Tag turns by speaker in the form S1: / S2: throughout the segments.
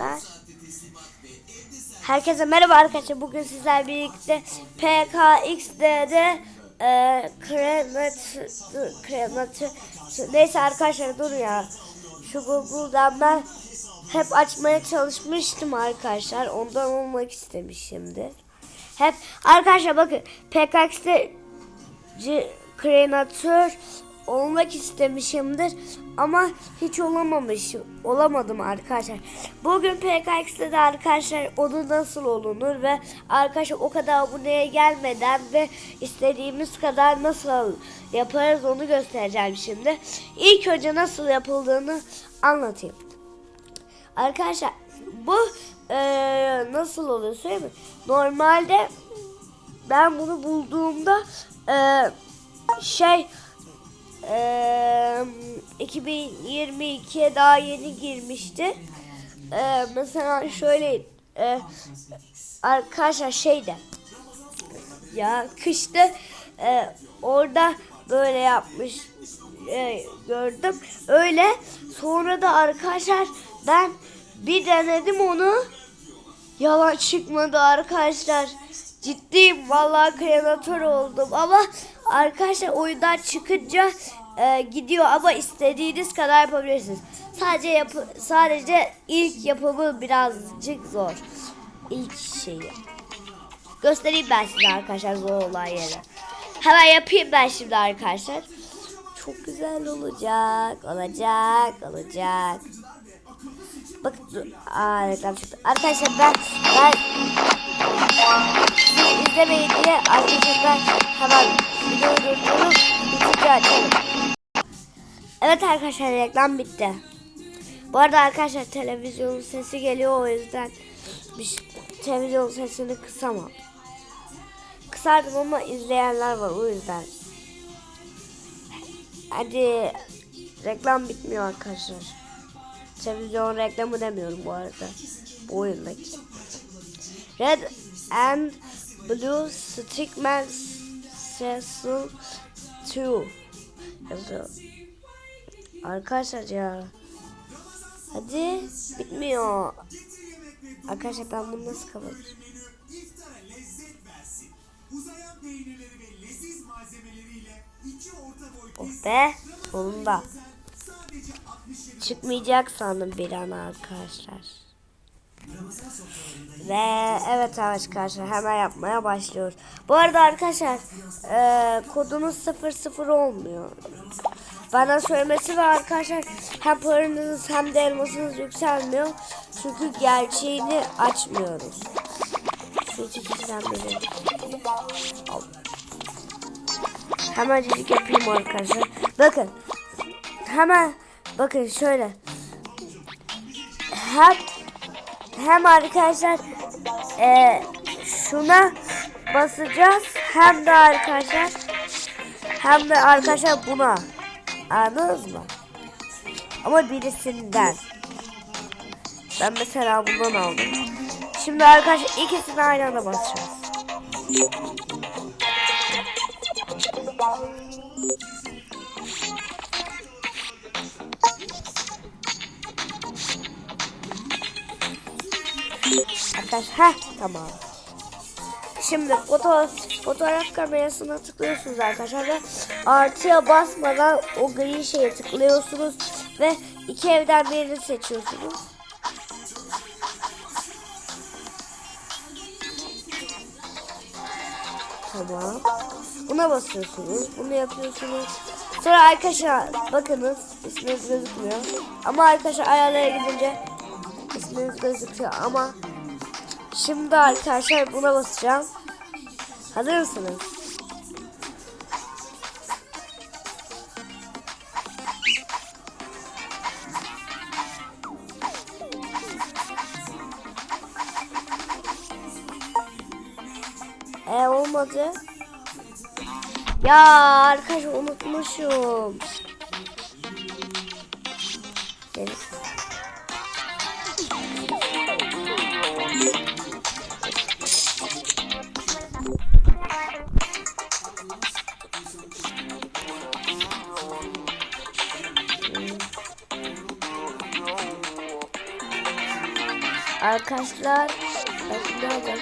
S1: arkadaşlar. Herkese merhaba arkadaşlar. Bugün sizler birlikte PKXD'de e, krematü, neyse arkadaşlar dur ya. Şu Google'dan ben hep açmaya çalışmıştım arkadaşlar. Ondan olmak istemişimdir. Hep arkadaşlar bakın PKX'de C- krenatör olmak istemişimdir ama hiç olamamış olamadım arkadaşlar. Bugün PKX'de de arkadaşlar onu nasıl olunur ve arkadaşlar o kadar aboneye gelmeden ve istediğimiz kadar nasıl yaparız onu göstereceğim şimdi. İlk önce nasıl yapıldığını anlatayım. Arkadaşlar bu eee, nasıl oluyor söyleyeyim mi? Normalde ben bunu bulduğumda eee, şey eee 2022'ye daha yeni girmişti. Eee, mesela şöyle eee, arkadaşlar şeyde ya kışta eee, orada böyle yapmış eee, gördüm. Öyle sonra da arkadaşlar ben bir denedim onu. Yalan çıkmadı arkadaşlar. Ciddiyim vallahi kreatör oldum ama arkadaşlar oyundan çıkınca e, gidiyor ama istediğiniz kadar yapabilirsiniz. Sadece yapı, sadece ilk yapımı birazcık zor. İlk şeyi. Göstereyim ben size arkadaşlar zor olan yeri. Hemen yapayım ben şimdi arkadaşlar. Çok güzel olacak. Olacak. Olacak. Dur. Aa. Arkadaşlar ben ben siz izlemeyin diye arkadaşlar hemen videoyu durdurup bitince açalım. Evet arkadaşlar reklam bitti. Bu arada arkadaşlar televizyonun sesi geliyor o yüzden bir şey- televizyon sesini kısamam. Kısardım ama izleyenler var o yüzden. Hadi reklam bitmiyor arkadaşlar. Televizyon reklamı demiyorum bu arada. Bu oyundaki. Red and Blue Stickman Season 2 yazıyor. Arkadaşlar ya. Hadi bitmiyor. Arkadaşlar ben bunu nasıl kapatacağım? Oh be. Sonunda.
S2: sadece 67
S1: Çıkmayacak sandım bir an arkadaşlar. Ve evet arkadaşlar hemen yapmaya başlıyoruz. Bu arada arkadaşlar e, kodunuz 00 olmuyor. Bana söylemesi ve arkadaşlar hem paranız hem de elmasınız yükselmiyor. Çünkü gerçeğini açmıyoruz. İki kişiden biri. Al. Hemencik yapayım arkadaşlar. Bakın. Hemen bakın şöyle. Hem hem arkadaşlar e, şuna basacağız hem de arkadaşlar hem de arkadaşlar buna anladınız mı? Ama birisinden. Ben mesela bundan aldım. Şimdi arkadaşlar ikisini aynı anda basacağız. Arkadaşlar heh, tamam. Şimdi foto, fotoğraf kamerasına tıklıyorsunuz arkadaşlar ve artıya basmadan o gri şeye tıklıyorsunuz ve iki evden birini seçiyorsunuz. Tamam. Buna basıyorsunuz. Bunu yapıyorsunuz. Sonra arkadaşlar bakınız isminiz gözükmüyor. Ama arkadaşlar ayarlara gidince isminiz gözüküyor ama şimdi arkadaşlar buna basacağım. Hazır mısınız? E olmadı. Ya arkadaşlar unutmuşum. Arkadaşlar alacağım.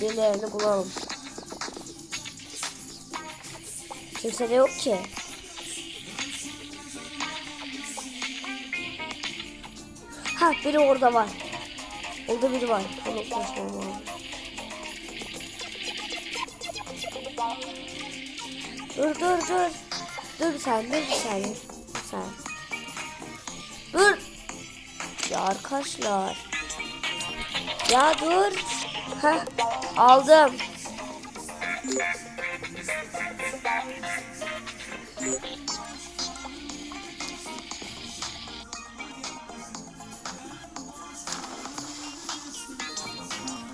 S1: Birilerini bulalım. Kimse de yok ki. Ha biri orada var. Orada biri var. Onu koşmam lazım. Dur dur dur. Dur sen dur bir saniye. Dur. Ya arkadaşlar. Ya dur. Heh, aldım.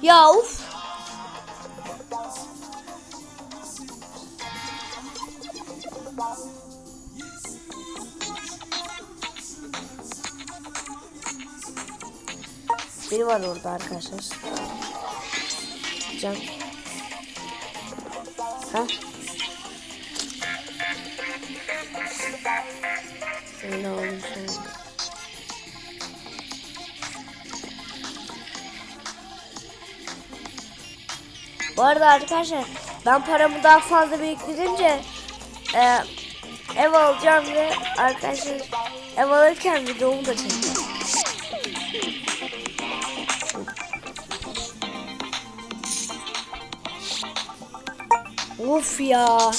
S1: Ya uf. Biri var orada arkadaşlar. Can. Ha? Öyle olmuş Bu arada arkadaşlar ben paramı daha fazla biriktirince e, ev alacağım ve arkadaşlar ev alırken videomu da çekeceğim. Of ya.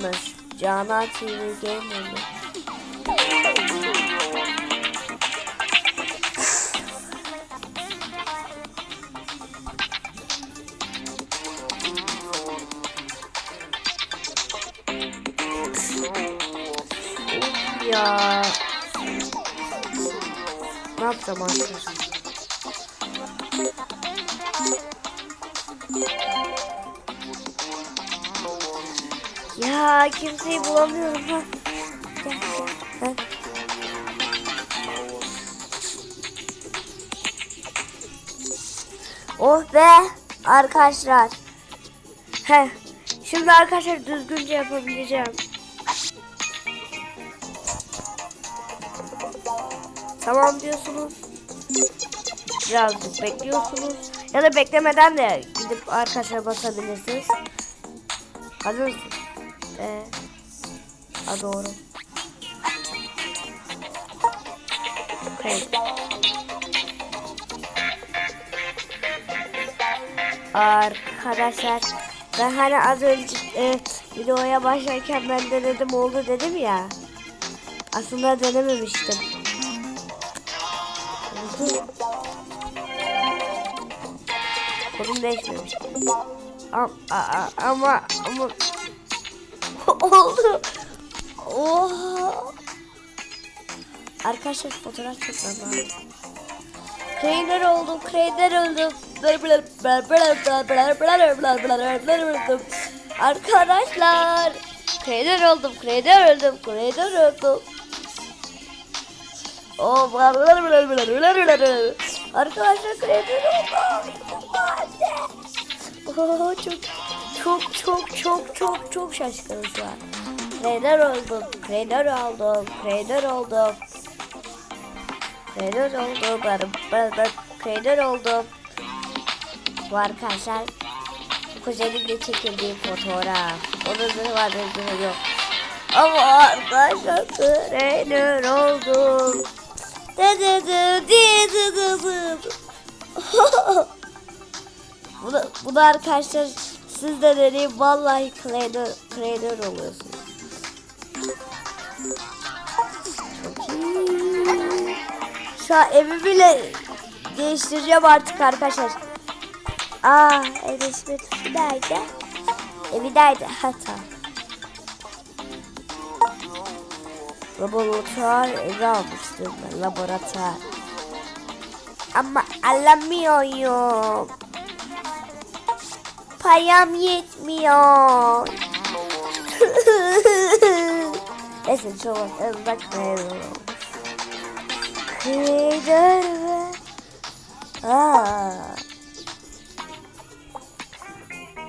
S1: Gamer. Cana TV Gamer? Of ya. Ne yapacağım arkadaşlar? Kimseyi bulamıyorum. Oh be arkadaşlar. Heh. Şimdi arkadaşlar düzgünce yapabileceğim. Tamam diyorsunuz. Birazcık bekliyorsunuz. Ya da beklemeden de gidip arkadaşlar basabilirsiniz. Hazır mısın? Ee, ha doğru. Okay. Arkadaşlar ben hani az önce e, videoya başlarken ben denedim oldu dedim ya. Aslında denememiştim. Kodum değişmemiş. Ama ama ama oldu. Oha. Arkadaşlar fotoğraf çekmem lazım. Trainer oldum, trainer oldum. Arkadaşlar. Trainer oldum, trainer oldum, trainer oldum. Oh, arkadaşlar trainer oldum. Oh, çok çok çok çok çok çok şaşkınım şu an. Trainer oldum, trainer oldum, trainer oldum. Trainer oldum, trainer oldum. Bu arkadaşlar kuzenimle çekildiğim fotoğraf. Onun zırhı var, zırhım yok. Ama arkadaşlar trainer oldum. Dı dı dı dı dı dı arkadaşlar siz de deneyin vallahi trainer, trainer oluyorsunuz. Çok iyi. Şu an evi bile değiştireceğim artık arkadaşlar. Aa ev değiştirme tuşu nerede? Evi nerede? Ha tamam. Laboratuvar evi almıştım ben. Laboratuvar. Ama alamıyorum. Payam yetmiyor. Neyse çok bakmayalım. Kıydır ve... Aa.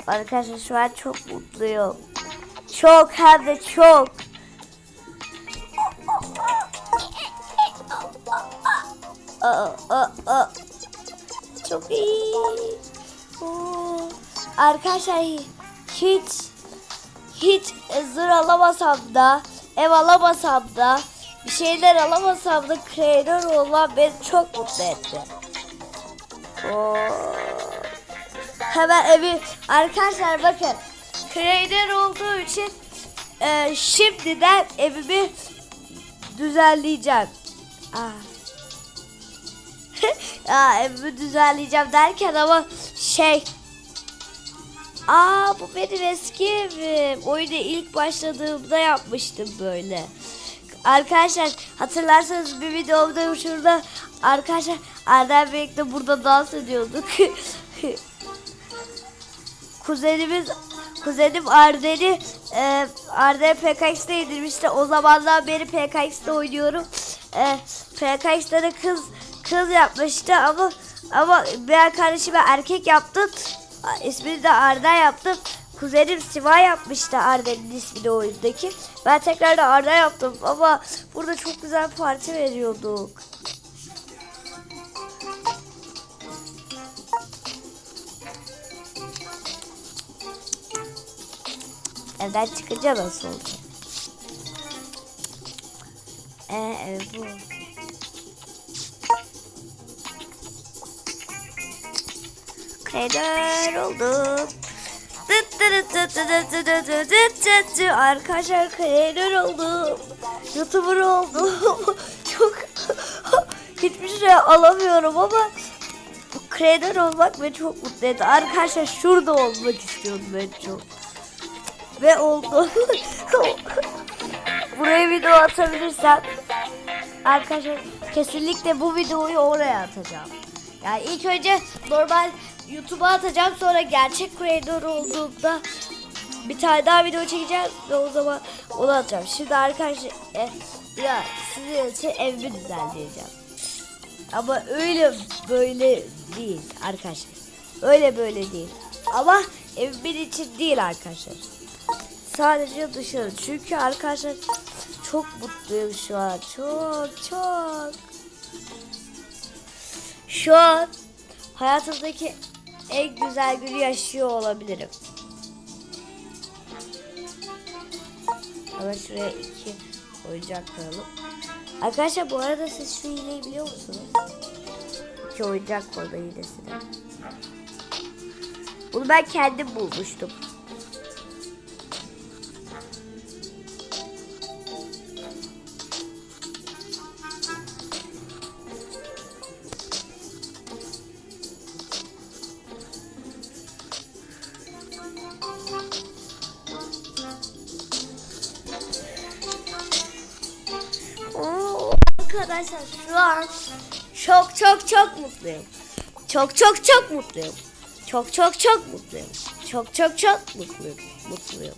S1: Arkadaşlar şu an çok mutluyum. Çok hem de çok. Aa. Arkadaşlar hiç hiç zır alamasam da ev alamasam da bir şeyler alamasam da kreatör olmam beni çok mutlu etti. Oo. Hemen evi arkadaşlar bakın kreatör olduğu için e, şimdiden evimi düzenleyeceğim. Aa. Aa, evimi düzenleyeceğim derken ama şey Aa bu benim eski evim. Oyuna ilk başladığımda yapmıştım böyle. Arkadaşlar hatırlarsanız bir videomda şurada arkadaşlar Erdem birlikte burada dans ediyorduk. Kuzenimiz kuzenim Arden'i e, Arden PKX'de yedirmişti. O zamandan beri PKX'de oynuyorum. E, PKX'de de kız kız yapmıştı ama ama ben kardeşime erkek yaptım. İsmini de Arda yaptım. Kuzenim Siva yapmıştı Arda'nın ismini oyundaki. Ben tekrar da Arda yaptım ama burada çok güzel parti veriyorduk. Evden çıkınca nasıl olacak? Ee, ev bu. Kreatör oldum. Dıt dırıt dıt dıt dıt dıt dıt dıt dıt dıt. Arkadaşlar kreatör oldum. Youtuber oldum. Çok hiçbir şey alamıyorum ama bu kreatör olmak beni çok mutlu etti. Arkadaşlar şurada olmak istiyordum ben çok. Ve oldu. Buraya video atabilirsem arkadaşlar kesinlikle bu videoyu oraya atacağım. Yani ilk önce normal YouTube'a atacağım sonra gerçek creator olduğumda bir tane daha video çekeceğim ve o zaman onu atacağım. Şimdi arkadaşlar e, ya sizin için evimi düzenleyeceğim. Ama öyle böyle değil arkadaşlar. Öyle böyle değil. Ama evimin için değil arkadaşlar. Sadece dışarı. Çünkü arkadaşlar çok mutluyum şu an. Çok çok. Şu an hayatımdaki en güzel günü yaşıyor olabilirim. Ama şuraya iki oyuncak koyalım. Arkadaşlar bu arada siz şu hileyi biliyor musunuz? İki oyuncak koyma hilesini. Bunu ben kendim bulmuştum. Arkadaşlar şu an çok çok çok mutluyum. Çok çok çok mutluyum. Çok çok çok mutluyum. Çok çok çok mutluyum. Mutluyum.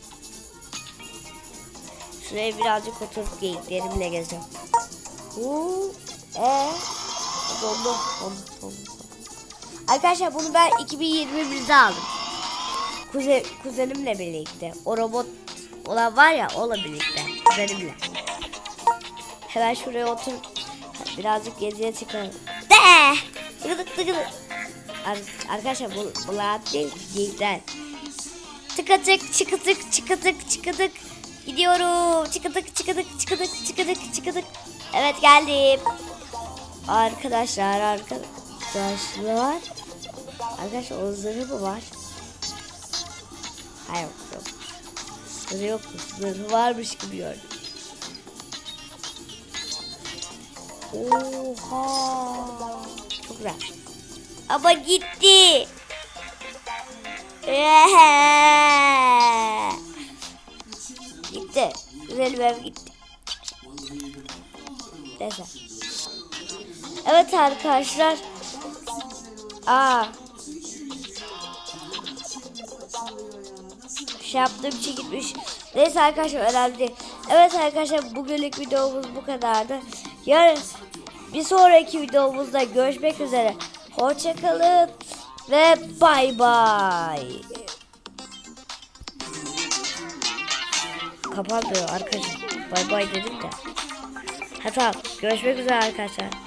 S1: Şuraya birazcık oturup geyiklerimle gezeceğim. Uuu. Ee, dondu, dondu, dondu. Arkadaşlar bunu ben 2021'de aldım. Kuze, kuzenimle birlikte. O robot olan var ya onunla birlikte. Kuzenimle. Hemen şuraya otur. Birazcık geziye çıkalım. De! Tıkıdık tıkıdık. Ar- arkadaşlar bu, bu rahat değil ki geyikler. Tıkıdık çıkıdık çıkıdık çıkıdık. Gidiyorum. Çıkıdık çıkıdık çıkıdık çıkıdık çıkıdık. Evet geldim. Arkadaşlar arkadaşlar. Arkadaşlar o zırhı mı var? Hayır yok. Zırhı yok. Zırhı varmış gibi gördüm. Oha. Çok güzel. Ama gitti. gitti. Güzel ev gitti. Neyse. Evet arkadaşlar. Aa. Şey yaptığım için gitmiş. Neyse arkadaşlar önemli değil. Evet arkadaşlar bugünlük videomuz bu kadardı. Yarın bir sonraki videomuzda görüşmek üzere. Hoşçakalın ve bay bay. Kapanmıyor arkadaşlar. Bay bay dedim de. Ha tamam. Görüşmek üzere arkadaşlar.